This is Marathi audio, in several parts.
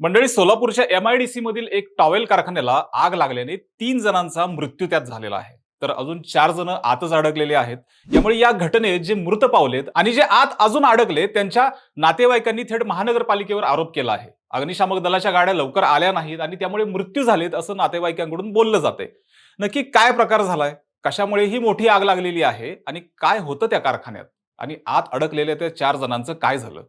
मंडळी सोलापूरच्या एमआयडीसी मधील एक टॉवेल कारखान्याला आग लागल्याने तीन जणांचा मृत्यू त्यात झालेला आहे. तर अजून चार जण आतच अडकलेले आहेत. यामुळे या घटनेत जे मृत पावलेत आणि जे आत अजून अडकले त्यांच्या नातेवाईकांनी थेट महानगरपालिकेवर आरोप केला आहे. अग्निशामक दलाच्या गाड्या लवकर आल्या नाहीत आणि त्यामुळे मृत्यू झालेत असं नातेवाईकांकडून बोललं जाते नक्की काय प्रकार झालाय? कशामुळे ही मोठी आग लागलेली आहे? आणि काय होतं त्या कारखान्यात? आणि आत अडकलेल्या त्या चार जणांचं काय झालं?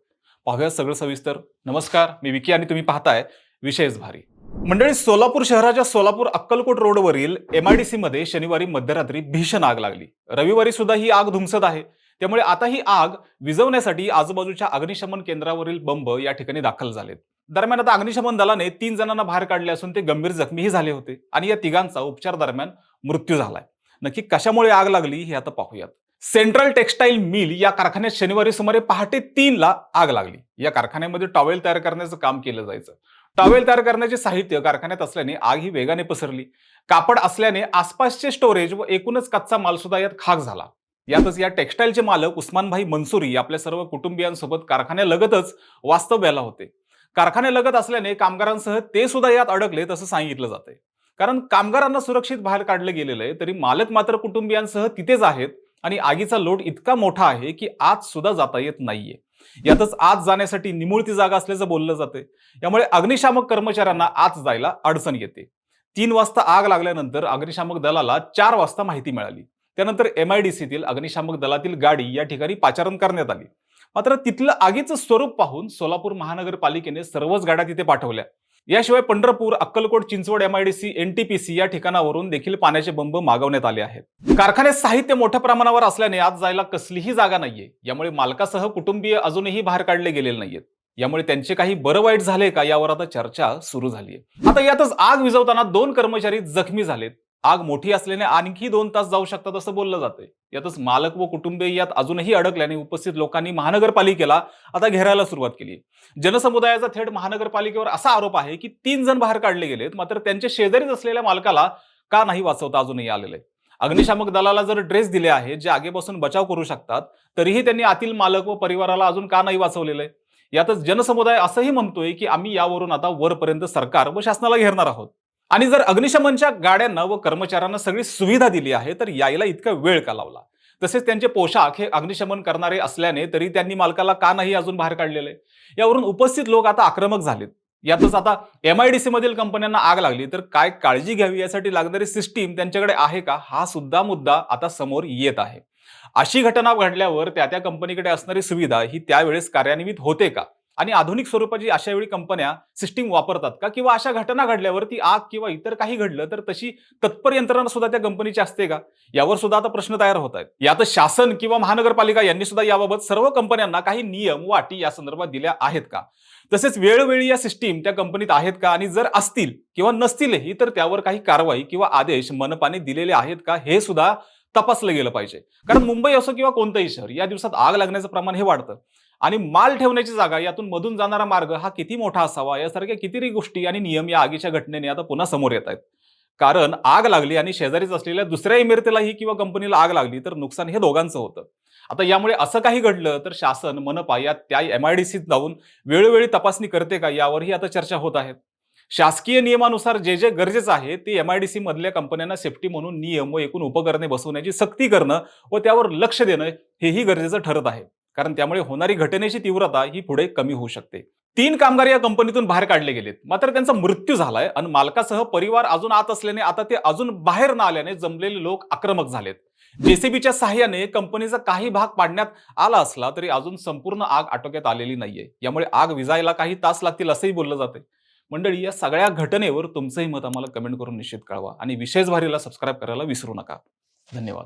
पाहूया सगळं सविस्तर. नमस्कार मी विकी आणि तुम्ही पाहताय विशेष भारी. मंडळी सोलापूर शहराच्या सोलापूर अक्कलकोट रोडवरील एमआयडीसी मध्ये शनिवारी मध्यरात्री भीषण आग लागली. रविवारी सुद्धा ही आग धुमसत आहे. त्यामुळे आता ही आग विझवण्यासाठी आजूबाजूच्या अग्निशमन केंद्रावरील बंब या ठिकाणी दाखल झालेत. दरम्यान आता अग्निशमन दलाने तीन जणांना बाहेर काढले असून ते गंभीर जखमीही झाले होते आणि या तिघांचा उपचार दरम्यान मृत्यू झालाय. नक्की कशामुळे आग लागली हे आता पाहूयात. सेंट्रल टेक्सटाईल मिल या कारखान्यात शनिवारी सुमारे पहाटे तीनला आग लागली. या कारखान्यामध्ये टॉवेल तयार करण्याचं काम केलं जायचं. टॉवेल तयार करण्याचे साहित्य कारखान्यात असल्याने आग ही वेगाने पसरली. कापड असल्याने आसपासचे स्टोरेज व एकूणच कच्चा माल सुद्धा यात खाक झाला. यातच या टेक्सटाईलचे मालक उस्मानभाई मनसुरी आपल्या सर्व कुटुंबियांसोबत कारखान्यालगतच वास्तव्याला होते. कारखान्यालगत असल्याने कामगारांसह ते सुद्धा यात अडकले तसं सांगितलं जाते कारण कामगारांना सुरक्षित बाहेर काढलं गेलेलं आहे तरी मालक मात्र कुटुंबियांसह तिथेच आहेत. आणि आगीचा लोट इतका मोठा आहे की आत सुद्धा जाता येत नाहीये. यातच आत जाण्यासाठी निमुळती जागा असल्याचं बोललं जाते यामुळे अग्निशामक कर्मचाऱ्यांना आत जायला अडचण येते. तीन वाजता आग लागल्यानंतर अग्निशामक दलाला चार वाजता माहिती मिळाली. त्यानंतर एम आयडीसीतील अग्निशामक दलातील गाडी या ठिकाणी पाचारण करण्यात आली. मात्र तिथलं आगीचं स्वरूप पाहून सोलापूर महानगरपालिकेने सर्वच गाड्या तिथे पाठवल्या. याशिवाय पंढरपूर अक्कलकोट चिंचवड एमआयडीसी एनटीपीसी या ठिकाणावरून देखील पाण्याचे बंब मागवण्यात आले आहेत. कारखान्यात साहित्य मोठ्या प्रमाणावर असल्याने आज जायला कसलीही जागा नाहीये. यामुळे मालकासह कुटुंबीय अजूनही बाहेर काढले गेलेले नाहीयेत. यामुळे त्यांचे काही बरं वाईट झाले का यावर आता चर्चा सुरू झाली आहे आता यातच आग विझवताना दोन कर्मचारी जखमी झालेत. आग मोठी असल्याने आणखी दोन तास जाऊ शकतात असं बोललं जातंय. यातच मालक व कुटुंबीय यात अजूनही अडकल्याने उपस्थित लोकांनी महानगरपालिकेला आता घेरायला सुरुवात केली. जनसमुदायाचा थेट महानगरपालिकेवर असा आरोप आहे की तीन जण बाहेर काढले गेलेत मात्र त्यांच्या शेजारीच असलेल्या मालकाला का नाही वाचवता अजूनही आलेले? अग्निशामक दलाला जर ड्रेस दिले आहेत जे आगेपासून बचाव करू शकतात तरीही त्यांनी आतील मालक व परिवाराला अजून का नाही वाचवलेलं? आहे यातच जनसमुदाय असंही म्हणतोय की आम्ही यावरून आता वरपर्यंत सरकार व शासनाला घेरणार आहोत. आणि जर अग्निशमनच्या गाड्यांना व कर्मचाऱ्यांना सगळी सुविधा दिली आहे तर यायला इतका वेळ का लावला? तसेच त्यांचे पोशाख हे अग्निशमन करणारे असल्याने तरी त्यांनी मालकाला का नाही अजून बाहेर काढलेले? यावरून उपस्थित लोक आता आक्रमक झालेत. यातच आता एमआयडीसी मधील कंपन्यांना आग लागली. तर काय काळजी घ्यावी यासाठी लागणारी सिस्टीम त्यांच्याकडे आहे का? हा सुद्धा मुद्दा आता समोर येत आहे. अशी घटना घडल्यावर त्या त्या कंपनीकडे असणारी सुविधा ही त्यावेळेस कार्यान्वित होते का? आणि आधुनिक स्वरूपाची अशा वेळी कंपन्या सिस्टीम वापरतात का? किंवा अशा घटना घडल्यावर ती आग किंवा इतर काही घडलं तर तशी तत्पर यंत्रणा सुद्धा त्या कंपनीची असते का? यावर सुद्धा आता प्रश्न तयार होत आहेत. यात शासन किंवा महानगरपालिका यांनी सुद्धा याबाबत सर्व कंपन्यांना काही नियम व अटी या संदर्भात दिल्या आहेत का? तसेच वेळोवेळी या सिस्टीम त्या कंपनीत आहेत का? आणि जर असतील किंवा नसतीलही तर त्यावर काही कारवाई किंवा आदेश मनपाने दिलेले आहेत का? हे सुद्धा तपासलं गेलं पाहिजे. कारण मुंबई असो किंवा कोणतंही शहर या दिवसात आग लागण्याचं प्रमाण हे वाढतं. आणि माल ठेवण्याची जागा यातून मधून जाणारा मार्ग हा किती मोठा असावा यासारख्या कितीतरी गोष्टी आणि नियम या आगीच्या घटनेने आता पुन्हा समोर येत आहेत. कारण आग लागली आणि शेजारीच असलेल्या दुसऱ्या इमारतीलाही किंवा कंपनीला आग लागली तर नुकसान हे दोघांचं होतं. आता यामुळे असं काही घडलं तर शासन मनपा या त्या एमआयडीसीत जाऊन वेळोवेळी तपासणी करते का यावरही आता चर्चा होत आहेत शासकीय नियमानुसार जे जे गरजेचं आहे ते एम आयडीसी मधल्या कंपन्यांना सेफ्टी म्हणून नियम व एकूण उपकरणे बसवण्याची सक्ती करणं व त्यावर लक्ष देणं हेही गरजेचं ठरत आहे. कारण त्यामुळे होणारी घटनेची तीव्रता ही पुढे कमी होऊ शकते. तीन कामगार या कंपनीतून बाहेर काढले गेलेत. मात्र त्यांचा मृत्यू झालाय आणि मालकासह परिवार अजून आत असल्याने आता ते अजून बाहेर न आल्याने जमलेले लोक आक्रमक झालेत. जेसीबीच्या सहाय्याने कंपनीचा काही भाग पाडण्यात आला असला तरी अजून संपूर्ण आग आटोक्यात आलेली नाहीये. यामुळे आग विजायला काही तास लागतील असंही बोललं जाते मंडळी या सगळ्या घटनेवर तुमचंही मत आम्हाला कमेंट करून निश्चित कळवा आणि विशेष भारीला सबस्क्राईब करायला विसरू नका. धन्यवाद.